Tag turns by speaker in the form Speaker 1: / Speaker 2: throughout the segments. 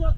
Speaker 1: ಏನ್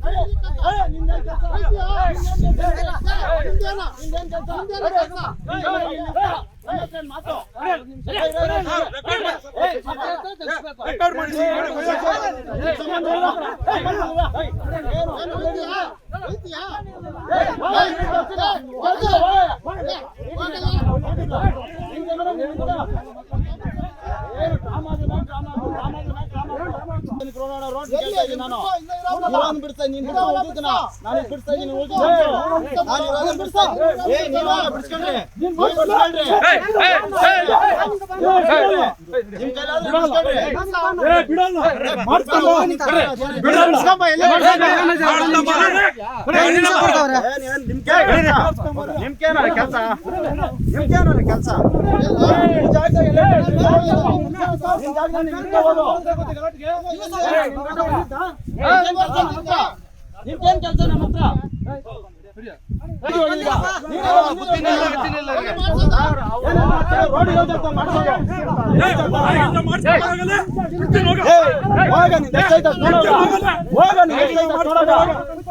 Speaker 1: ಏನ್ ನಿಮ್ ಕೈ ನಿಮ್ಗೇನ ಕೆಲಸ. ನಿಮ್ಗೇನ ಕೆಲಸ. ನಿಮ್ಗೇನ್ ಕೆಲಸ ನಮ್ಮ ಹತ್ರ.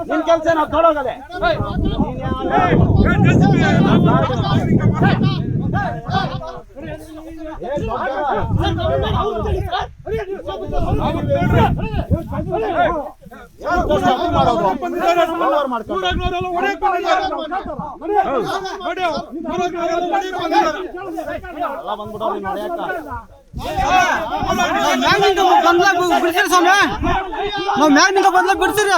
Speaker 1: ನೀನು ಕೆಲ್ಸ ನಾವು ನೋಡೋಗದೆ ನೀನ್ ಹೊಡ್ಯಾಕ.
Speaker 2: ಮ್ಯಾಗ್ನಿಂದ ಬಂದ್ಲಾಗ ಬಿಡ್ತೀರಿ ಸ್ವಾಮಿ ನಾವು ಮ್ಯಾಗ್ನಿಂದ ಬಂದ್ಲಾಗ ಬಿಡ್ತೀರಿ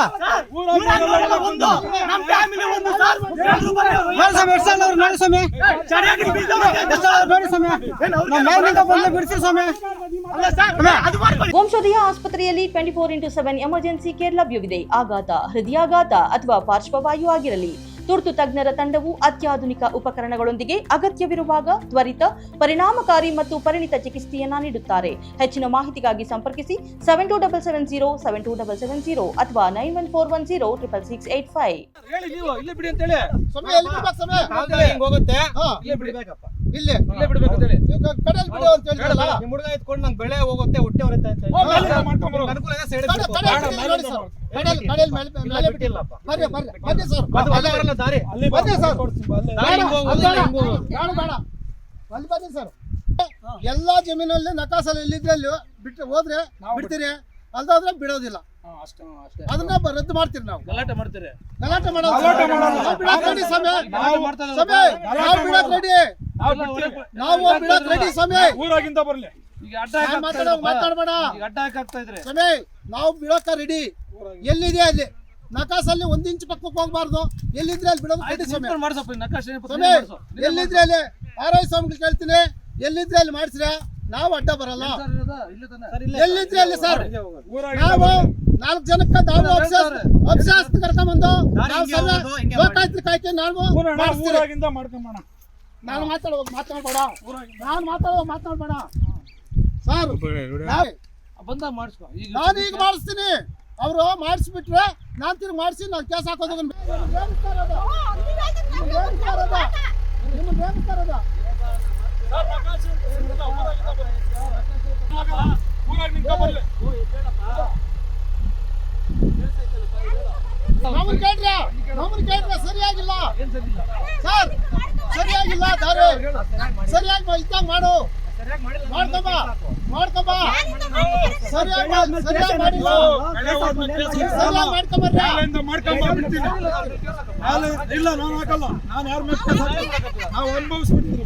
Speaker 2: ನೋಡಿ ಸ್ವಾಮಿ ಎಷ್ಟು ಸಾವಿರ ನೋಡಿ ಸ್ವಾಮಿ ನೋಡಿ ಸ್ವಾಮಿ ನಾವು ಮ್ಯಾಗ್ನಿಂದ ಬಂದ್ಲಾಗ ಬಿಡ್ತೀರಿ ಸ್ವಾಮಿ
Speaker 3: ವಂಶೋದಯ ಆಸ್ಪತ್ರೆಯಲ್ಲಿ twenty four into seven emergency care ಲಭ್ಯವಿದೆ. ಆಘಾತ ಹೃದಯಾಘಾತ ಅಥವಾ ಪಾರ್ಶ್ವವಾಯು ಆಗಿರಲಿ. ತುರ್ತು ತಜ್ಞರ ತಂಡವು ಅತ್ಯಾಧುನಿಕ ಉಪಕರಣಗಳೊಂದಿಗೆ ಅಗತ್ಯವಿರುವಾಗ ತ್ವರಿತ ಪರಿಣಾಮಕಾರಿ ಮತ್ತು ಪರಿಣಿತ ಚಿಕಿತ್ಸೆಯನ್ನ ನೀಡುತ್ತಾರೆ. ಹೆಚ್ಚಿನ ಮಾಹಿತಿಗಾಗಿ ಸಂಪರ್ಕಿಸಿ seven two double seven zero seven two double seven zero ಅಥವಾ nine one four one zero triple six eight five
Speaker 4: ಹೇಳಿ ನೀವು ಇಲ್ಲೇ ಬಿಡಿ ಅಂತ ಹೇಳಿ
Speaker 1: ಸ್ವಾಮಿ, ಎಲ್ಲಿ ಬಿಡ್ಬೇಕು ಸ್ವಾಮಿ?
Speaker 4: ಹಿಂಗ್ ಹೋಗುತ್ತೆ.
Speaker 1: ಹಾ,
Speaker 4: ಇಲ್ಲೇ ಬಿಡ್ಬೇಕಪ್ಪ.
Speaker 1: ಇಲ್ಲಿ
Speaker 4: ಇಲ್ಲೇ ಬಿಡ್ಬೇಕು ಅಂತ ಹೇಳಿ
Speaker 1: ಕಡೆಯಲ್ಲಿ ಬಿಡು ಅಂತ
Speaker 4: ಹೇಳಿ ಹುಡುಗ ಎತ್ಕೊಂಡು ನಂಗೆ ಬೆಳೆ ಹೋಗುತ್ತೆ ಹೊಟ್ಟೆ ಹೊರತ್ತೆ.
Speaker 1: ಸರ್. ಎಲ್ಲಾ ಜಮೀನಲ್ಲಿ ನಕಾಸಲ್ಲಿ ಎಲ್ಲಿದ್ರೆ ಅಲ್ಲಿ ಬಿಟ್ಟು ಹೋದ್ರೆ ಬಿಡ್ತೀರಿ. ಅಲ್ದಾದ್ರೆ ಬಿಡೋದಿಲ್ಲ. ಅದನ್ನ ರದ್ದು ಮಾಡ್ತೀರಿ ನಾವು.
Speaker 4: ಗಲಾಟೆ ಮಾಡ್ತೀರಿ.
Speaker 1: ಗಲಾಟೆ ಮಾಡೋದು
Speaker 4: ಗಲಾಟೆ ಮಾಡಲ್ಲ.
Speaker 1: ನಾವು ಬಿಡಕ್ ರೆಡಿ ಸ್ವಾಮಿ.
Speaker 4: ಗಲಾಟೆ ಮಾಡ್ತಾ
Speaker 1: ಸ್ವಾಮಿ. ನಾವು ಬಿಡಕ್ ರೆಡಿ ನಾವು ಬಿಡಕ್ ರೆಡಿ ಸ್ವಾಮಿ.
Speaker 5: ಊರಾಗಿಂದ ಬರ್ಲಿ.
Speaker 1: ಮಾತಾಡೋ ಮಾತಾಡ್ಬೇಡ.
Speaker 4: ಈಗ ಅಡ್ಡ ಹಾಕ್ತಾ ಇದ್ರಿ.
Speaker 1: ಸ್ವಾಮಿ ನಾವು ಬಿಡೋಕ ರೆಡಿ ಎಲ್ಲಿದೆ ಅಲ್ಲಿ? ನಕಾಸಲ್ಲಿ ಒಂದ್ ಇಂಚ್ ಪಕ್ಕಕ್ಕೆ ಹೋಗ್ಬಾರ್ದು. ಎಲ್ಲಿದ್ರೆ ಅಲ್ಲಿ ಬಿಡೋದು ಸ್ವಾಮಿ ಸ್ವಾಮಿ ಎಲ್ಲಿದ್ರೆ ಅಲ್ಲಿ? ಆರೋಗ್ಯ ಸ್ವಾಮಿಗಳು ಕೇಳ್ತೀನಿ. ಎಲ್ಲಿದ್ರೆ ಅಲ್ಲಿ ಮಾಡಿಸ್ರೆ ನಾವು ಅಡ್ಡ ಬರಲ್ಲ. ಎಲ್ಲಿದ್ರೆ ಅಲ್ಲಿ ಸರ್ ನಾವು ನಾಲ್ಕು ಜನಕ್ಕ ನಾವು ಅಭಿಶಾಸ್ತ್ರ ಕರ್ಕೊಂಬಂದು ನಾವು ಲೋಕಾಯತ್ರಿ ಕಾಯ್ಕೆ ನಾವು ನಾನು ಮಾತಾಡುವಾಗ ಮಾತಾಡ್ಬೇಡ. ನಾನು ಮಾತಾಡುವಾಗ ಮಾತಾಡ್ಬೇಡ. ಸರ್ ನಾವು-
Speaker 4: ಬಂದಾಗ ಮಾಡಿಸ್ಕೊ. ಈಗ
Speaker 1: ನಾನು ಈಗ ಮಾಡಿಸ್ತೀನಿ. ಅವರು ಮಾಡಿಸ್ಬಿಟ್ರೆ ನಾನು ತಿರ್ಗಿ ಮಾಡಿಸಿ ನಾನು ಕೇಸ್ ಹಾಕೋದು ಕೇಳ್ರ ಕೇಳ್ರ ಸರಿಯಾಗಿಲ್ಲ. ಸರ್ ಸರಿಯಾಗಿಲ್ಲ ದಾರಿ. ಸರಿಯಾಗಿ ಇದ್ದಾಗ ಮಾಡು.
Speaker 5: ಇಲ್ಲ ನಾನು ಹಾಕಲ್ಲ ನಾನು ಯಾರ ನಾವು ಅನುಭವಿಸ್ಬಿಟ್ಟಿದ್ರು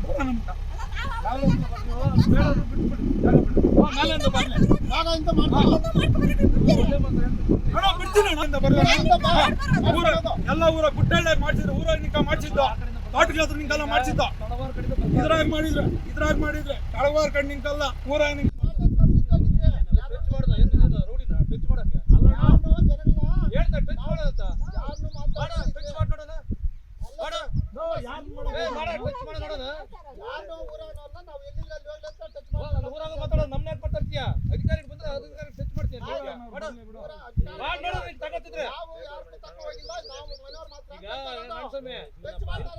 Speaker 5: ಬಿಡ್ತೀನಿ ಎಲ್ಲ ಊರ ಗುಡ್ಡಳ್ಳ ಮಾಡ್ಸಿದ್ರು ಊರ ನಿಂಕ ಮಾಡ್ಸಿದ್ದ. ಇದ್ರಾಗ ಮಾಡಿದ್ರೆ ಇದ್ರಾಗ ಮಾಡಿದ್ರೆ ಕಳವಾರ ಕಣ್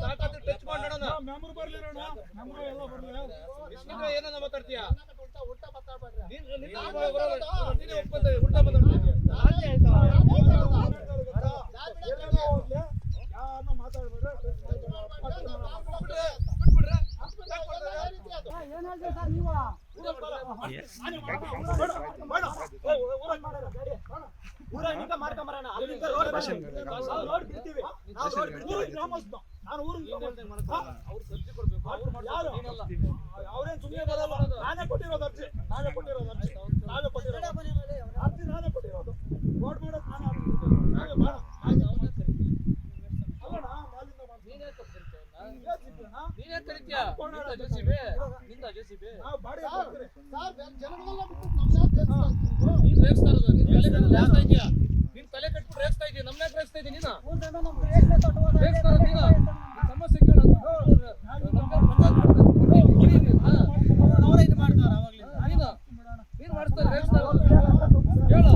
Speaker 5: ನಿಂಕಲ್ಲ ಟಚ್ ಮಾಡೋಣ ಮೆಮ್ರು ಬರ್ಲಿ ಅಣ್ಣ ಮೆಮರು ಎಲ್ಲ ಬರ್ಲಿ
Speaker 4: ಏನನ್ನ ಮಾತಾಡ್ತೀಯ
Speaker 1: ಉಲ್ಟಾ ಮಾತಾಡ್ಬೇಡ್ರಿ
Speaker 4: ಒಪ್ಪಂತ ನೀನ್- ನೀನ್ ಒಪ್ಕೊಂತ- ಉಲ್ಟಾ ಮಾತಾಡ್ತೀಯ
Speaker 5: ಊರಿನ ಊರಿಗೆ ನಾನು ಊರಿನ ಗ್ರಾಮಸ್ಥ. ಯಾರು? ಅವ್ರೇನ್ ಸುಮ್ಮನೆ ಬರಲ್ಲ. ನಾನೇ ಕೊಟ್ಟಿರೋದು ಅರ್ಜಿ. ನಾನೇ ಕೊಟ್ಟಿರೋದು ಅರ್ಜಿ. ನಾನೇ ಕೊಟ್ಟಿರೋದು. ಅರ್ಜಿ ನಾನೇ ಕೊಟ್ಟಿರೋದು. ರೋಡ್ ಮಾಡೋದು ನಾನೇ. ನಾನೇ ಬೇಡ. ಅಲ್ಲಣ್ಣ, ಮಾಲಿನ್ಯ ನೀನೇ ಹಿಂಗೆ?
Speaker 4: ನೀನೇ ಕರಿತೀಯ? ನಿಂದ ಜೆಸಿಬಿ?
Speaker 5: ನಾವು ಬಾಡಿ
Speaker 1: ಸರ್ ಜನಗಳೆಲ್ಲ ಬಿಟ್ಟು ನಮ್ಮ ಯಾಕೆ ರೇಗಿಸ್ತಾ ಇದ್ದೀರಿ?
Speaker 4: ನೀನ್ ನಿನ್ ಇದೀಯ ನಿನ್ ತಲೆ ಕಟ್ಬಿಟ್ಟು ರೇಗಿಸ್ತಾ ಇದೀಯ? ನಮ್ಮನೆ ರೇಗಿಸ್ತಾ ಇದೀಯ ಇರೋದು ನೀನು? ನಿನ್ ಸಮಸ್ಯೆ ಕೇಳು ನೀನು ನೀನ್ ಮಾಡಿಸ್ತಾ ರೇಗಿಸ್ತಾ ಇರೋದು ಹೇಳು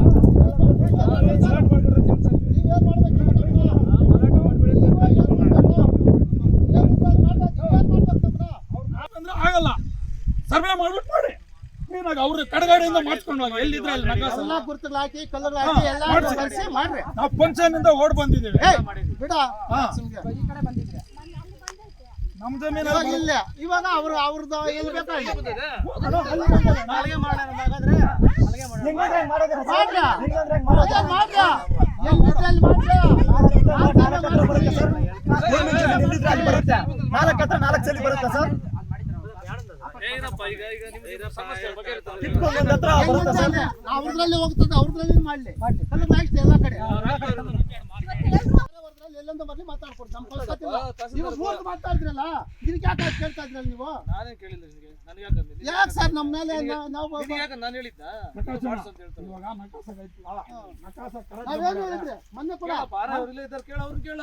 Speaker 1: ನೀವೇನ್ ಮಾಡ್ಬೇಕು ನಮ್ಮನ್ನ? ಏನ್ ಮಾಡ್ಬೇಕು? ಏನ್ ಮಾಡ್ಬೇಕು? ಏನ್ ಮಾಡ್ಬೇಕು ನಮ್ಮನ್ನ?
Speaker 5: ಅಂದ್ರೆ ಆಗಲ್ಲ ಸರ್ವೆ ಮಾಡ್ಬಿಟ್ಟು ಮಾಡಿ ಕ್ಲೀನಾಗ ಅವ್ರು ಮಾಡ್ಸ್ಕೊಂಡು ಹೋಗಿ. ಎಲ್ಲಿದ್ರೆ ಅಲ್ಲಿ ನಗಾಸ?
Speaker 1: ಎಲ್ಲ ಗುರುತುಗಳು ಹಾಕಿ ಕಲರ್ ಹಾಕಿ ಎಲ್ಲ ಮಾಡ್ರಿ.
Speaker 5: ನಾವು ಇಂದ ಓಡ್ ಬಂದಿದ್ದೀವಿ.
Speaker 1: ಬಿಡ.
Speaker 5: ನಮ್ ಜಮೀನು
Speaker 1: ಇವಾಗ ಇಲ್ಲ. ಇವಾಗ ಅವ್ರು ಅವ್ರದ್ದು ಎಲ್ಲಿ ಬೇಕಾ ನಾಲ್ಕು ಮಾಡ್ರ. ಎಲ್ಲಿದ್ರೆ ಅಲ್ಲಿ ಮಾಡ್ರ. ಆ ಥರ ಮಾಡ್ರಿ.
Speaker 4: ಏನಪ್ಪ ಈಗ ಈಗ ನಿಮ್ದು
Speaker 1: ಎಲ್ಲಿದ್ರೆ ಅಲ್ಲಿ. ಅವ್ರದ್ರಲ್ಲಿ ಹೋಗ್ತದೆ ಅವ್ರದ್ರಲ್ಲಿ ಮಾಡ್ಲಿ. ಎಲ್ಲಾ ಕಡೆ. ಮಾತಾಡ್ಕೊಡಿ ನಮ್ಮ ಕಳ್ಕೊತಿಲ್ಲ ನೀವು ಮೂರ್ದು ಮಾತಾಡಿದ್ರಲ್ಲ ಇದಕ್ಕೆ ಯಾಕೆ ಅಷ್ಟ್ ಕೇಳ್ತಾ ಇದ್ರಲ್ಲ ನೀವು?
Speaker 4: ನಾನೇನ್ ಕೇಳಿಲ್ಲ ನಿಮಗೆ ನನಗೆ ಯಾಕೆ
Speaker 1: ಯಾಕೆ ಸರ್ ನಮ್ಮ ಮೇಲೆ ನಾ- ನಾವು
Speaker 4: ನಿನಗೆ ಯಾಕೆ ನಾನು ಹೇಳಿದ್ದ ಮಾಡ್ಸು ಅಂತ ಹೇಳ್ತಾರೆ
Speaker 5: ಇವಾಗ ನಕಾಸ ನಕಾಸ
Speaker 1: ನಾವೇನು ಹೇಳಿದ್ರೆ? ಮೊನ್ನೆ ಕೂಡ.
Speaker 4: ಕೇಳಪ್ಪ, ಆರ ಅವ್ರು ಇದ್ದಾರೆ ಕೇಳ ಅವ್ರನ್ನ ಕೇಳ.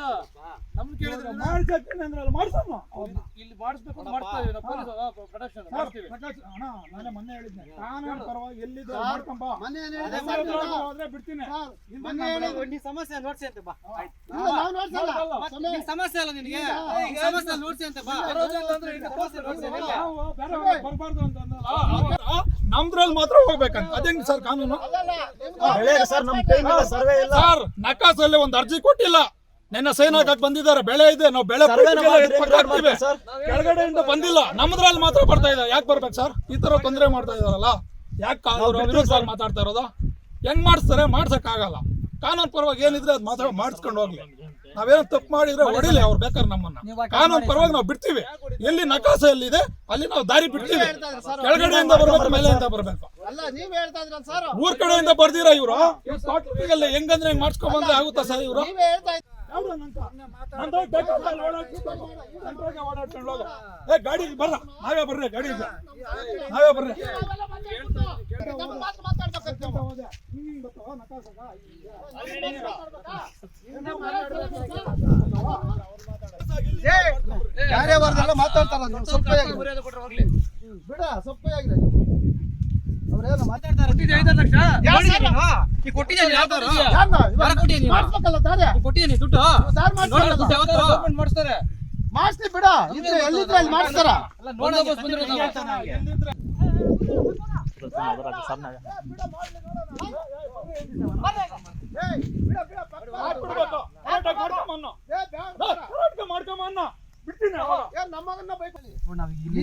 Speaker 4: ನಮ್ನ ಕೇಳಿದ್ರೆ
Speaker 5: ಇವಾಗ ಮಾಡ್ಸಕ್ಕೆ ಅಂದ್ರಲ್ಲ, ಮಾಡ್ಸಮ್ಮ.
Speaker 4: ಇಲ್ಲಿ- ಇಲ್ಲಿ ಮಾಡಿಸ್ಬೇಕು ಅಂತ ಮಾಡ್ತಾ ಇದೀವಿ ನಾವು ಪೊಲೀಸ್ ಪ್ರೊಡಕ್ಷನ್
Speaker 5: ಸರ್,
Speaker 4: ಮಾಡ್ತೀವಿ
Speaker 5: ಪ್ರಕಾಶ್, ಅಣ್ಣ, ನಾನೇ ಮೊನ್ನೆ ಹೇಳಿದ್ದೆ ಕಾನೂನು ಪರವಾಗಿ
Speaker 1: ಸರ್,
Speaker 5: ಮಾಡ್ಕೊಂಬ
Speaker 1: ಏನು
Speaker 5: ಹೇಳಿದ್ರೆ
Speaker 1: ಹೇಳಿದ್ರಿ ಸರ್ ನೀವು?
Speaker 5: ಹೋದ್ರೆ ಬಿಡ್ತೀನಿ.
Speaker 1: ಸರ್,
Speaker 5: ನಾನು
Speaker 2: ಸಮಸ್ಯೆ ನೋಡ್ಸಿ ಅಂತ ಬಾ.
Speaker 1: ಇಲ್ಲ, ನಾವು ನೋಡ್ಸಲ್ಲ.
Speaker 2: ಸಮಸ್ಯೆ ಅಲ್ಲ ನಿನಗೆ? ಸಮಸ್ಯೆ ನೋಡ್ಸಿ ಅಂತ.
Speaker 5: ನಮ್ದ್ರಲ್ಲಿ ಮಾತ್ರ ಹೋಗ್ಬೇಕಂತ. ಅದೇಂಗ್ ಸರ್ ಕಾನೂನು?
Speaker 1: ಅಲ್ಲಲ್ಲ, ಇಲ್ಲ.
Speaker 5: ಸರ್ ನಕಾಸಲ್ಲಿ ಒಂದು ಅರ್ಜಿ ಕೊಟ್ಟಿಲ್ಲ. ನಿನ್ನ ಸೈನ್ ಹಾಕಕ್ ಬಂದಿದ್ದಾರೆ ಬೆಳೆ ಇದೆ ನಾವು ಬೆಳೆ. ಕೆಳಗಡೆಯಿಂದ ಬಂದಿಲ್ಲ ನಮ್ದ್ರಲ್ಲಿ ಮಾತ್ರ ಬರ್ತಾ ಇದೆ. ಯಾಕೆ ಬರ್ಬೇಕು ಸರ್? ಈ ತರ ತೊಂದರೆ ಮಾಡ್ತಾ ಇದಾರಲ್ಲ ಯಾಕೆ ಸರ್. ಮಾತಾಡ್ತಾ ಇರೋದು? ಹೆಂಗ್ ಮಾಡಿಸ್ತಾರೆ? ಮಾಡ್ಸಕ್ ಆಗಲ್ಲ ಕಾನೂನು ಪರವಾಗಿ ಏನಿದ್ರೆ ಅದು ಮಾತ್ರ ಮಾಡಿಸ್ಕೊಂಡು ಹೋಗ್ಲಿ. ನಾವೇನೋ ತಪ್ಪು ಮಾಡಿದ್ರೆ ಹೊಡಿಲಿ ಅವ್ರು ಬೇಕಾದ್ರೆ ನಮ್ಮನ್ನ. ಕಾನೂನು ಪರವಾಗಿ ನಾವು ಬಿಡ್ತೀವಿ. ಎಲ್ಲಿ ನಕಾಸ ಎಲ್ಲಿದೆ ಅಲ್ಲಿ ನಾವು ದಾರಿ ಬಿಡ್ತೀವಿ. ಕೆಳಗಡೆಯಿಂದ ಬರ್ಬೇಕು ಮೇಲೆಯಿಂದ ಬರ್ಬೇಕು.
Speaker 1: ಅಲ್ಲ ನೀವ್ ಹೇಳ್ತಾ ಸರ್?
Speaker 5: ಊರ್ ಕಡೆಯಿಂದ ಬರ್ದಿರ ಇವ್ರು? ಹೆಂಗಂದ್ರೆ ಹೆಂಗ್ ಮಾಡ್ಸ್ಕೊಂಡ್ ಬಂದ್ರೆ ಆಗುತ್ತಾ ಸರ್ ಇವ್ರು? ಗಾಡಿ ಬರ್ರ ನಾವೇ ಬರ್ರಿ. ಗಾಡಿ. ನಾವೇ ಬರ್ರಿ.
Speaker 1: ಬರ್ದಲ್ಲ ಮಾತಾಡ್ತಾರ ಸ್ವಲ್ಪ ಬಿಡ ಸ್ವಲ್ಪ ಆಗಿದೆ ಅವ್ರೇನು ಮಾತಾಡ್ತಾರೆ.
Speaker 4: ಮಾಡಿಸ್ತಾರೆ.
Speaker 1: ಮಾಡಿಸ್ಲಿ ಬಿಡ. ಎಲ್ಲಿದ್ರೆ ಅಲ್ಲಿ ಮಾಡ್ತಾರ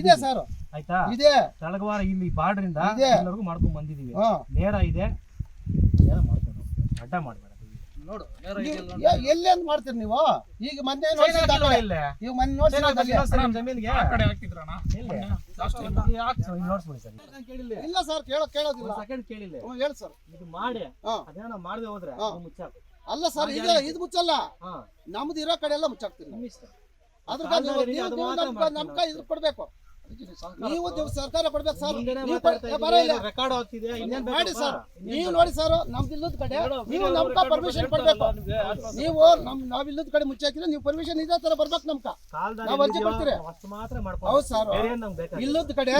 Speaker 1: ಇದೆ ಸರ್.
Speaker 6: ಆಯ್ತಾ?
Speaker 1: ಇದೆ.
Speaker 6: ತಳಗವಾರ ಇಲ್ಲಿ
Speaker 1: ಬಾರ್ಡ್ರಿಂದ
Speaker 6: ಎಲ್ಲರಿಗೂ ಮಾಡ್ಕೊಂಡ್ ಬಂದಿದೀವಿ. ನೇರ ಇದೆ. ನೇರ ಮಾಡ್ಕೊಂಡು. ಅಡ್ಡ ಮಾಡ್ಬೇಡ.
Speaker 4: ನೋಡು ನೇರ
Speaker 1: ನೀವು
Speaker 4: ಇದೆಯಲ್ಲ
Speaker 1: ಎ- ಎಲ್ಲಿ ಅಂತ ಮಾಡ್ತೀರಿ ನೀವು? ಈಗ ಮೊನ್ನೆ ನೋಡ್ಸಿದ್ದ ಕಡೆ.
Speaker 6: ಇಲ್ಲೇ.
Speaker 1: ಈಗ ಮೊನ್ನೆ ನೋಡ್ಸಿದ್ದ ಅಲ್ಲಿ.
Speaker 6: ನಮ್ ಜಮೀನ್ಗೆ?
Speaker 5: ಆ ಕಡೆ ಹಾಕಿದ್ರಣ್ಣ
Speaker 6: ಇಲ್ಲಿ.
Speaker 5: ಜಾಸ್ತಿ ಇಲ್ಲ.
Speaker 6: ಈ ಹಾಕ್ಸು, ಇಲ್ಲಿ ನೋಡ್ಸ್ಬಿಡಿ ಸರ್.
Speaker 1: ಇಲ್ಲ ಸರ್ ಕೇಳೋ ಕೇಳೋದಿಲ್ಲ.
Speaker 6: ಸೆಕೆಂಡ್ ಕೇಳಿಲ್ಲ?
Speaker 1: ಹ್ಞೂ ಹೇಳಿ ಸರ್.
Speaker 6: ಇದು ಮಾಡಿ.
Speaker 1: ಹಾ.
Speaker 6: ಅದೇನೋ ಮಾಡದೆ ಹೋದ್ರೆ
Speaker 1: ಹಾ.
Speaker 6: ಅದು ಮುಚ್ಚಾಕು.
Speaker 1: ಅಲ್ಲ ಸರ್ ಇದು ಇದು ಮುಚ್ಚಲ್ಲ.
Speaker 6: ಹಾ.
Speaker 1: ನಮ್ದು ಇರೋ ಕಡೆ ಎಲ್ಲ ಮುಚ್ಚಾಕ್ತೀವಿ ಅದ್ರ
Speaker 6: ನಿಮ್ ಇಷ್ಟ.
Speaker 1: ಅದ್ರಾಗ
Speaker 6: ಕಾಲ್ದಾರಿ
Speaker 1: ನೀವು-
Speaker 6: ಇದೆ,
Speaker 1: ನೀವು-
Speaker 6: ಅದು ಮಾತ್ರ
Speaker 1: ನಮ್ಕ
Speaker 6: ಮಾಡ್ತೀನಿ
Speaker 1: ನಮ್ಕ ಇದು ಕೊಡ್ಬೇಕು. ನೀವು ಸರ್ಕಾರ ಕೊಡ್ಬೇಕು ಸರ್.
Speaker 6: ರೆಕಾರ್ಡ್ ಆಗ್ತಿದೆ
Speaker 1: ಮಾಡಿ ಸರ್. ನೀವು ನೋಡಿ ಸರ್ ನಮ್ದು ಇಲ್ಲದ ಕಡೆ ನೀವು ನಮ್ಕ ಪರ್ಮಿಷನ್ ಕೊಡ್ಬೇಕು. ನೀವು ನಮ್ ನಾವ್ ಇಲ್ಲದ ಕಡೆ ಮುಚ್ಚಾಕಿದ್ರೆ ನೀವು ಪರ್ಮಿಷನ್ ಇದೇ ತರ ಬರ್ಬೇಕು ನಮ್ಕ. ನಾವ್ ಅರ್ಜಿ ಕೊಡ್ತೀರಿ. ಹೌದ್ ಸರ್. ಇಲ್ಲದ ಕಡೆ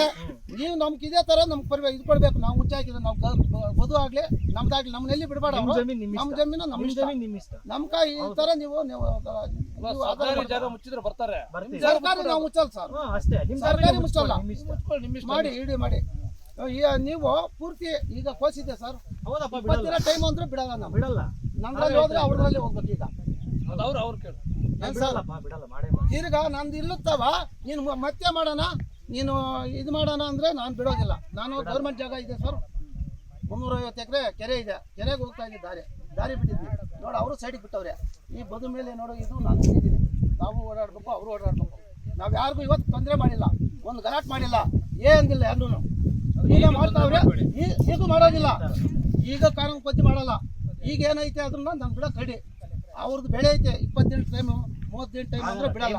Speaker 1: ನೀವು ನಮ್ಗೆ ಇದೇ ತರ ನಮ್ಗೆ ಇದು ಕೊಡ್ಬೇಕು. ನಾವು ಮುಚ್ಚಾಕಿದ್ರೆ ನಾವು ಬದು ಆಗ್ಲಿ ನಮ್ದಾಗ್ಲಿ ನಮ್ಮನ್ನ ಎಲ್ಲಿ ಬಿಡಬೇಡ
Speaker 6: ನಮ್ಮ
Speaker 1: ಜಮೀನು
Speaker 6: ಜಮೀನ್ ನಿಮ್
Speaker 1: ನಮ್ ಜಮೀನು ನಮ್
Speaker 6: ನಿಮ್
Speaker 1: ಇಷ್ಟ
Speaker 6: ಜಮೀನ್ ನಿಮ್
Speaker 1: ನಮ್ಕ ಈ ತರ ನೀವು ನೀವು.
Speaker 4: ಜಾಗ ಮುಚ್ಚಿದ್ರೆ ಬರ್ತಾರೆ.
Speaker 1: ಸರ್ಕಾರಿ ನಾವು ಮುಚ್ಚಲ್ಲ ಸರ್.
Speaker 6: ಅಷ್ಟೇ.
Speaker 1: ಸರ್ಕಾರಿ ಮುಚ್ಚಲ್ಲ.
Speaker 4: ನಿಮ್ಮ
Speaker 1: ಮಾಡಿ ಇಡಿ ಮಾಡಿ. ನೀವು ಪೂರ್ತಿ ಈಗ ಕೋಸಿದೆ ಸರ್.
Speaker 6: ಹೌದಪ್ಪ
Speaker 1: ಟೈಮ್ ಅಂದ್ರೆ ಬಿಡಲ್ಲ ನಾವು
Speaker 6: ಬಿಡಲ್ಲ.
Speaker 1: ನಮ್ದ್ರಲ್ಲಿ ಹೋದ್ರೆ ಅವ್ರಲ್ಲಿ ಹೋಗ್ಬೇಕು ಈಗ.
Speaker 4: ಅವ್ರು ಅವ್ರು ಕೇಳು
Speaker 1: ಸರ್?
Speaker 6: ಬಿಡಲ್ಲ ಮಾಡಿ
Speaker 1: ತಿರ್ಗಾ ನಂದು ಇಲ್ಲುತ್ತವ ನೀನು ಮತ್ತೆ ಮಾಡೋಣ. ನೀನು ಇದು ಮಾಡೋಣ ಅಂದ್ರೆ ನಾನು ಬಿಡೋದಿಲ್ಲ. ನಾನು ಗೌರ್ಮೆಂಟ್ ಜಾಗ ಇದೆ ಸರ್. ಮುನ್ನೂರೈವತ್ತು ಎಕರೆ ಕೆರೆ ಇದೆ. ಕೆರೆಗೆ ಹೋಗ್ತಾ ಇದೆ ದಾರಿ. ದಾರಿ ಬಿಟ್ಟಿದ್ವಿ ನೋಡಿ ಅವರು ಸೈಡಿಗೆ ಬಿಟ್ಟವ್ರೆ. ಈ ಬದು ಮೇಲೆ ನೋಡು ಇದು ನಾನು ಇದ್ದೀನಿ ನಾವು ಓಡಾಡಬೇಕು ಅವರು ಓಡಾಡಬೇಕು. ನಾವು ಯಾರಿಗೂ ಇವತ್ತು ತೊಂದರೆ ಮಾಡಿಲ್ಲ. ಒಂದು ಗಲಾಟೆ ಮಾಡಿಲ್ಲ. ಏನಿಲ್ಲ ಯಾರೂ ಈಗ ಮಾಡ್ತಾವ್ರೆ ಈಗ ಮಾಡೋದಿಲ್ಲ. ಈಗ ಕಾರಣ ಪದ್ಧತಿ ಮಾಡಲ್ಲ. ಈಗ ಏನೈತೆ ಅದನ್ನ ನಾನು ಬಿಡೋಕೆ ರೆಡಿ ಅವ್ರದ್ದು ಬೆಳೆ ಐತೆ ಇಪ್ಪತ್ತೆಂಟು ಟೈಮು ಮೂವತ್ತೆಂಟು ಟೈಮ್ ಅಂದ್ರೆ ಬಿಡಲ್ಲ.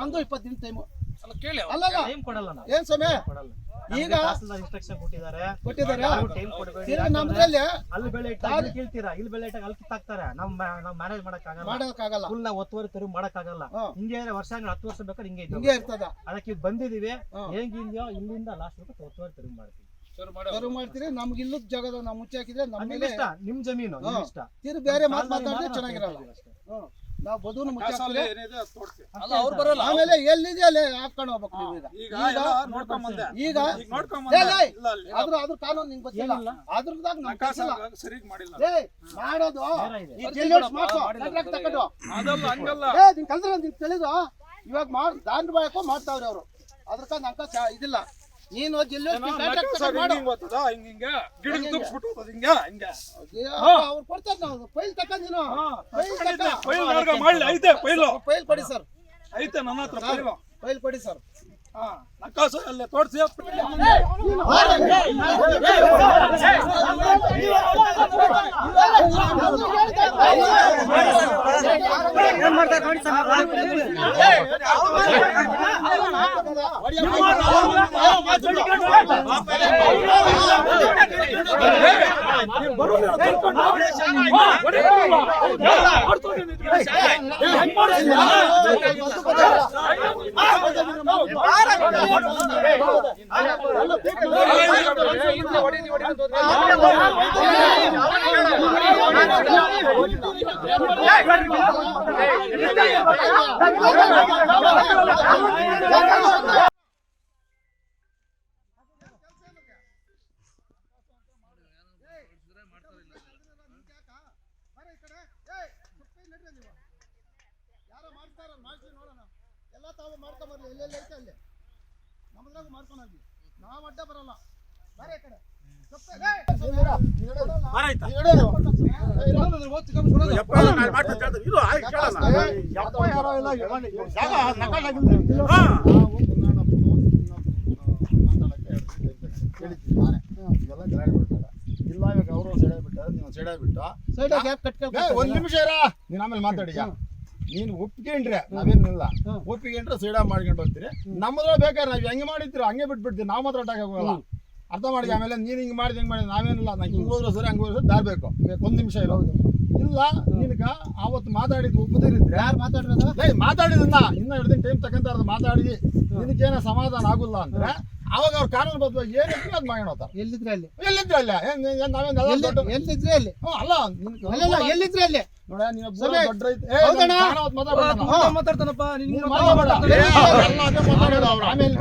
Speaker 1: ನಂದು ಇಪ್ಪತ್ತೆಂಟು ಟೈಮು
Speaker 4: ಅಲ್ಲ ಕೇಳಿ
Speaker 6: ಅಲ್ಲ
Speaker 1: ಏನ್ ಸಮಯ
Speaker 6: ಕೊಡಲ್ಲ.
Speaker 1: ಈಗ
Speaker 6: ಇನ್ಸ್ಟ್ರಕ್ಷನ್ ಕೊಟ್ಟಿದ್ದಾರೆ.
Speaker 1: ಕೊಟ್ಟಿದ್ದಾರೆ.
Speaker 6: ಟೈಮ್ ಕೊಡಬೇಡಿ
Speaker 1: ನಮ್ದ್ರಲ್ಲಿ
Speaker 6: ಅಲ್ಲಿ ಬೆಳೆ ಇಟ್ಟಾಗ ಇಲ್ಲಿ ಕೀಳ್ತೀರಾ? ಇಲ್ಲಿ ಬೆಳೆ ಇಟ್ಟಾಗ ಅಲ್ಲಿ ಕಿತ್ತಾಕ್ತಾರೆ. ನಮ್ ನಾವ್ ಮ್ಯಾನೇಜ್ ಮಾಡಕ್ಕಾಗಲ್ಲ.
Speaker 1: ಮಾಡೋಕ್ಕಾಗಲ್ಲ.
Speaker 6: ಫುಲ್ ನಾವು ಒತ್ತುವರಿ ತೆರವು ಮಾಡಕ್ ಆಗಲ್ಲ ಹಿಂಗೆ ವರ್ಷ ಹತ್ತು ವರ್ಷ ಬೇಕಾದ್ರೆ ಹಿಂಗೆ
Speaker 1: ಹಿಂಗೆ
Speaker 6: ಇದ್ದು
Speaker 1: ಇರ್ತದ.
Speaker 6: ಅದಕ್ಕೆ ಬಂದಿದೀವಿ. ಹೆಂಗಿದ್ಯೋ ಇಲ್ಲಿಂದ ಲಾಸ್ಟ್ ಒತ್ತುವರಿ ತೆರವು ಮಾಡ್ತೀವಿ.
Speaker 1: ಕರು ಮಾಡ್ತೀರಿ. ನಮ್ಗೆ ಇಲ್ಲದ ಜಾಗದ ನಾವು ಮುಚ್ಚಿ ಹಾಕಿದ್ರೆ ನಮ್ಮ
Speaker 6: ಇಷ್ಟ. ನಿಮ್ ಜಮೀನು ಇಷ್ಟ.
Speaker 1: ತಿರು ಬೇರೆ ಮಾತು ಮಾತಾಡಿದ್ರೆ ಚೆನ್ನಾಗಿರಲ್ಲ.
Speaker 6: ನಾವು ಬದುನ
Speaker 1: ಹ್ಮ್. ನಾವು ಬದುನು ಮುಚ್ಚಿ
Speaker 5: ಕಾಸಲ್ಲಿ
Speaker 1: ಹಾಕ್ತೀವಿ.
Speaker 5: ಏನಿದೆ ಅದು ತೋರ್ಸಿ.
Speaker 4: ಅಲ್ಲ ಅವ್ರು ಬರಲ್ಲ.
Speaker 1: ಆಮೇಲೆ ಎಲ್ಲಿದೆ ಅಲ್ಲಿ ಹಾಕೊಂಡು ಹೋಗ್ಬೇಕು ನೀವು ಈಗ.
Speaker 5: ಈಗ.
Speaker 1: ಲೇ, ಅದ್ರ ಅದ್ರ ಕಾನೂನು ನಿಂಗೆ ಗೊತ್ತಿಲ್ಲ.
Speaker 6: ಏನಿಲ್ಲ.
Speaker 1: ಅದ್ರದಾಗ ನಮ್ಗೆ ಗೊತ್ತಿಲ್ಲ. ಏ ಮಾಡೋದು. ಈ ಜೆಲ್ಲೆಟ್ಸ್ ಮಾಡ್ಸು ಕಾಂಟ್ರಾಕ್ಟ್ ತಗೊಂಡು.
Speaker 5: ಅದಲ್ಲ ಹಂಗಲ್ಲ.
Speaker 1: ಏ ನಿನ್ ಕಲ್ದ್ರೆ ನಿನ್ ತಿಳಿದು ಇವಾಗ ಮಾಡ್ ದಾಂಡ್ ಬಾಯಕೋ ಮಾಡ್ತಾವ್ರೆ ಅವರು. ಅದ್ರಕ್ಕ ನಂಕ ಇದಿಲ್ಲ. ನೀನು
Speaker 5: ಹಿಂಗೆ
Speaker 1: ಅವ್ರು ಕೊಡ್ತಾರೆ ನಾವು. ಫೈಲ್ ತಕೊಂಡ್ ನೀನು. ಫೈಲ್ ಕೊಡಿ ಸರ್.
Speaker 5: ಐತೆ ನನ್ನ ಹತ್ರ
Speaker 1: ಫೈಲ್ ಕೊಡಿ ಸರ್.
Speaker 5: ನಕಾಸು ಅಲ್ಲೇ ತೋರ್ಸಿ
Speaker 2: ಸ್ವಾಮಿ
Speaker 1: ಯಾರೋ ಮಾಡ್ತಾರ ಮಾಡ್ಸಿ ನೋಡೋಣ. ಎಲ್ಲ ತಾವು ಮಾಡ್ಕೊಂಬರ್ಲಿ ಎಲ್ಲೆಲ್ಲಿ ಐತೆ ಅಲ್ಲಿ? ನಮ್ಮದ್ರಾಗ ಮಾಡ್ಕೊಂಡು ಹೋಗಿ ನಾವು ಅಡ್ಡ ಬರಲ್ಲ ಬರೀ ಕಡೆ.
Speaker 7: ಇಲ್ಲ ಇವಾಗ ಅವರು ಸೆಡೆ ಬಿಟ್ಟಾರೆ ನೀವು ಸೆಡೆ ಒಂದ್ ನಿಮಿಷ ಇರ ನೀನ್ ಆಮೇಲೆ ಮಾತಾಡಿಯ ನೀನು ಒಪ್ಕೊಂಡ್ರೆ ನಾವೇನಿಲ್ಲ.
Speaker 1: ಹ್ಮ್.
Speaker 7: ಒಪ್ಪಿಕೊಂಡ್ರೆ ಸೈಡ ಮಾಡ್ಕೊಂಡು ಹೋಗ್ತೀರಿ. ನಮ್ಮದ್ರ ಬೇಕಾದ್ರೆ ನಾವು ಹೆಂಗೆ ಮಾಡಿದ್ರು ಹಂಗೆ ಬಿಟ್ಬಿಡ್ತೀವಿ. ನಾವು ಮಾತ್ರ ಅಟ್ಟಾಗ ಹೋಗಲ್ಲ ಅರ್ಥ ಮಾಡಿ ಆಮೇಲೆ ನೀನು ಹಿಂಗೆ ಮಾಡಿದ್ ಹಿಂಗ್ ಮಾಡಿ ನಾವೇನಿಲ್ಲ. ನಂಗೆ ಹಿಂಗೆ ಹೋದ್ರೆ ಸರಿ ಹಂಗೆ ಹೋದ್ರೆ ದಾರ್ಬೇಕು ಒಂದ್ ನಿಮಿಷ ಇರೋದು ಇಲ್ಲ ನಿನಗ ಅವತ್ತು ಮಾತಾಡಿದ್ ಒಪ್ಪದಿರಿದ್ರೆ
Speaker 1: ಯಾರು ಮಾತಾಡಿರೋದು?
Speaker 7: ಏಯ್ ಮಾತಾಡಿದನ್ನ ಇನ್ನ ಎರಡು ದಿನ ಟೈಮ್ ತಗೊಂತಾರ ಮಾತಾಡಿ. ನಿನಗೇನ ಸಮಾಧಾನ ಆಗುಲ್ಲ ಅಂದ್ರೆ ಅವಾಗ ಅವ್ರ ಕಾನೂನು ಬದಲು ಏನಿದ್ರೆ ಅದ್ ಮಾಡೋಣ ಅಂತ
Speaker 1: ಎಲ್ಲಿದ್ರೆ ಅಲ್ಲಿ
Speaker 7: ಎಲ್ಲಿದ್ರೆ ಅಲ್ಲ ನಾವೇನ್
Speaker 1: ಎಲ್ಲಿದ್ರೆ ಅಲ್ಲಿ
Speaker 7: ಹ್ಞೂ, ಅಲ್ಲ
Speaker 1: ಅಲ್ಲಲ್ಲ ಎಲ್ಲಿದ್ರೆ ಅಲ್ಲಿ
Speaker 7: ನೋಡ ನೀನು. ದೊಡ್ಡ ರೈತ ಏ,
Speaker 1: ಹೌದಣ್ಣ?
Speaker 7: ನಾನು ಕಾರಣ ಅವತ್ತು ಮಾತಾಡ್ಬೇಡ ನಾನು.
Speaker 1: ಹಾ.
Speaker 4: ಮಾತಾಡ್ತಾನಪ್ಪ ನಿನ್
Speaker 7: ನೀನು ಮಾತಾಡ್ಬೇಡ. ಏ, ಎಲ್ಲ ಅದೇ ಮಾತಾಡೋದು ಅವ್ರು. ಆಮೇಲೆ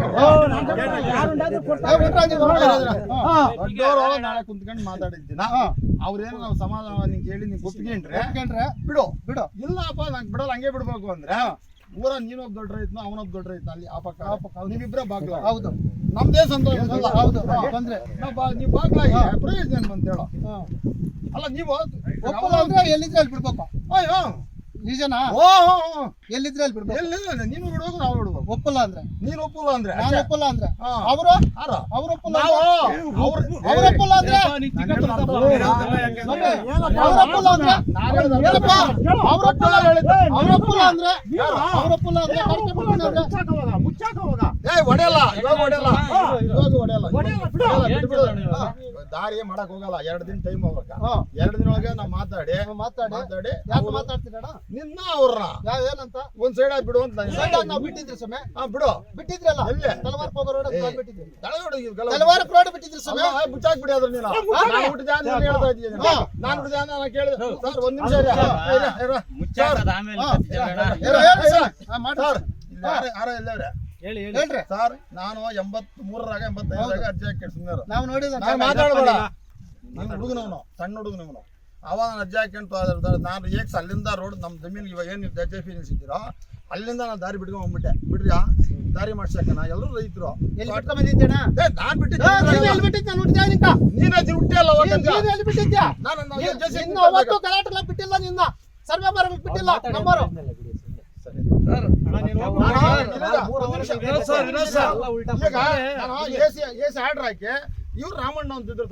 Speaker 1: ಏ, ಉಂಟ್ರಾ ನೀವು? ಹಾ.
Speaker 7: ದೊಡ್ಡೋರು ನಾಳೆ ಕುಂತ್ಕೊಂಡು ಮಾತಾಡಿದ್ದೀನ. ಅವ್ರೇನು ನಾವು ಸಮಾಧಾನ ನಿಂಗೆ ಹೇಳಿ ನೀವು ಒಪ್ಕೊಂಡ್ರೆ
Speaker 1: ಒಪ್ಕೊಂಡ್ರೆ
Speaker 7: ಬಿಡು
Speaker 1: ಬಿಡು
Speaker 7: ಇಲ್ಲಪ್ಪ ನಂಗೆ ಬಿಡಲ್ಲ ಹಂಗೆ ಬಿಡ್ಬೇಕು ಅಂದ್ರೆ ಊರ ನೀನೊಬ್ಬ ದೊಡ್ಡ ರೈತನ ಅವನೊಬ್ಬ ದೊಡ್ಡ ರೈತನ ಅಲ್ಲಿ ಆ ಪಕ್ಕ.
Speaker 1: ಆ ಪಕ್ಕ.
Speaker 7: ನೀವಿಬ್ರ ಬಾಗ್ಲ.
Speaker 1: ಹೌದು.
Speaker 7: ನಮ್ದೇ ಸಂತೋಷ. ಅಲ್ಲ.
Speaker 1: ಹೌದು. ಬಂದ್ರೆ
Speaker 7: ನಾವು ನೀವ್ ಬಾಗ್ಲಾಗಿ ಪ್ರಯೋಜನ ಅಂತ ಹೇಳೋ. ಅಲ್ಲ ನೀವು
Speaker 1: ಒಪ್ಪಲ್ಲ ಅಂದ್ರೆ ಎಲ್ಲಿದ್ರೆ ಅಲ್ಲಿ ಬಿಡ್ಬೇಕು
Speaker 7: ಅಯ್ಯೋ.
Speaker 1: ನಿಜನಾ?
Speaker 7: ಓ.
Speaker 1: ಎಲ್ಲಿದ್ರೆ ಅಲ್ಲಿ ಬಿಡ್ಬೇಕು?
Speaker 7: ಎಲ್ಲಿಲ್ಲ ನೀನು ಬಿಡ್ಬೇಕು ನಾವು ಬಿಡ್ಬೇಕು.
Speaker 1: ಒಪ್ಪಲ್ಲ ಅಂದ್ರೆ?
Speaker 7: ನೀನು ಒಪ್ಪಲ್ಲ ಅಂದ್ರೆ
Speaker 1: ನಾನು ಒಪ್ಪಲ್ಲ ಅಂದ್ರೆ. ಅವರು? ಅವ್ರು ಒಪ್ಪಲ್ಲ?
Speaker 7: ಅವ್ರ
Speaker 1: ಅವ್ರು ಒಪ್ಪಲ್ಲ ಅಂದ್ರೆ? ಅವ್ರ ಒಪ್ಪಲ್ಲ ಅಂದ್ರೆ? ಏನಪ್ಪ ಅವ್ರು ಒಪ್ಪಲ್ಲ ಅವ್ರು ಒಪ್ಪಲ್ಲ ಅಂದ್ರೆ? ಅವ್ರು ಒಪ್ಪಲ್ಲ ಅಂದ್ರೆ? ಮುಚ್ಚಾಕ ಅಂದ್ರೆ
Speaker 7: ಏ ಹೊಡೆಯಲ್ಲ ಇವಾಗ ಹೊಡೆಯಲ್ಲ. ಇವಾಗ ಹೊಡೆಯಲ್ಲ ಹೊಡೆಯಲ್ಲ. ದಾರಿ ಮಾಡಕ್ ಹೋಗಲ್ಲ. ಎರಡ್ ದಿನ ಟೈಮ್ ಅವ್ರಕ್ಕ
Speaker 1: ಹಾ.
Speaker 7: ಎರಡ್ ದಿನ ಒಳಗೆ ನಾವ್ ಮಾತಾಡಿ
Speaker 1: ಮಾತಾಡಿ.
Speaker 7: ಮಾತಾಡಿ.
Speaker 1: ಯಾಕೆ ಮಾತಾಡ್ತೀರಣ
Speaker 7: ನಿನ್ನ ಅವ್ರನ್ನ.
Speaker 1: ಯಾವ ಏನಂತ
Speaker 7: ಒಂದ್ ಸೈಡ್ ಆಗಿ ಬಿಡು ಅಂತ ನಾನು
Speaker 1: ಸೈಡ್ ನಾವು ಬಿಟ್ಟಿದ್ರಿ ಸಮಯ
Speaker 7: ಹಾ ಬಿಡು.
Speaker 1: ಬಿಟ್ಟಿದ್ರಲ್ಲ?
Speaker 7: ಎಲ್ಲಿ?
Speaker 1: ತಲವಾರ ಹೋಗೋ ರೋಡ್. ಬಿಟ್ಟಿದ್ರಿ ತಲವಾರ ರೋಡ್ ಬಿಟ್ಟಿದ್ರಿ ಸಮಯ
Speaker 7: ಅಲ್ಲ, ಬಿಡಿ ಅದ್ರ ನೀನು. ನಾನು ಹುಟ್ಟಿದ ಅಂತ ಹೇಳ್ತಾ ಇದ್ದೀನಿ.
Speaker 1: ಹಾ.
Speaker 7: ನಾನು ಹುಟ್ಟಿದ ನಾನು ಕೇಳಿದೆ ಸರ್ ಒಂದ್ ನಿಮಿಷ
Speaker 1: ಸರ್. ಹಾ, ಮಾಡ್ರಿ.
Speaker 7: Sir
Speaker 1: sir.
Speaker 7: ಇಲ್ಲಿ ಯಾರು- ಯಾರೋ ಎಲ್ಲವ್ರೆ
Speaker 6: ಹೇಳಿ ಹೇಳಿ.
Speaker 1: ಹೇಳ್ರಿ.
Speaker 7: ಸರ್ ನಾನು ಎಂಬತ್ ಮೂರರಾಗ ಎಂಬತ್ತೈದರಾಗ ಅರ್ಜಿ ಹಾಕಿ ಸುಮ್ಮನೆ
Speaker 1: ನಾವು ನೋಡಿದ
Speaker 7: ನಾನು ಮಾತಾಡಬೇಡ. ನೀನು ಹುಡುಗನವನು ಸಣ್ಣ ಹುಡುಗನವನು. ಅವಾಗ ನಾನು ಅಜ್ಜಿ ಹಾಕ್ಯಂಡು ನಾನು ಏಕ್ಸ್ ಅಲ್ಲಿಂದ ರೋಡ್ ನಮ್ಮ ಜಮೀನಿಗೆ ಇವಾಗ ಏನು ಜೆ ಪಿ ನಿಲ್ಸಿದ್ದೀರೋ ಅಲ್ಲಿಂದ ನಾನು ದಾರಿ ಬಿಟ್ಕೊಂಡ್ ಹೋಗ್ಬಿಟ್ಟೆ ಬಿಡ್ರಿ ದಾರಿ ಮಾಡ್ಸಕ್ಕನ? ಎಲ್ಲರೂ ರೈತರು.
Speaker 1: ಎಲ್ಲಿ ಬಿಟ್ಕೊಂಡ್ ಬಂದಿದ್ದೇನ
Speaker 7: ಏ, ನಾನ್
Speaker 1: ನೀನು ಎಲ್ಲಿ ಬಿಟ್ಟಿದ್ದ? ನಾನು ಹುಡ್ಕ್ಯಾ ನಿಂಕ?
Speaker 7: ನೀನೇ ಹುಟ್ಟಿಯಲ್ಲ
Speaker 1: ನೀನು ನೀನು ಎಲ್ಲಿ ಬಿಟ್ಟಿದ್ಯಾ?
Speaker 7: ನಾನು
Speaker 1: ನೀನು- ಅವತ್ತು ಗಲಾಟೆಲ್ಲ ಬಿಟ್ಟಿಲ್ಲ ನಿನ್ನ. ಸರ್ವೆ ಬರಬೇಕು ಬಿಟ್ಟಿಲ್ಲ ನಂಬರು.
Speaker 7: ಈಗ ನಾನು A C A C order ಇವ್ರು ರಾಮಣ್ಣ ಅಂತಿದ್ರು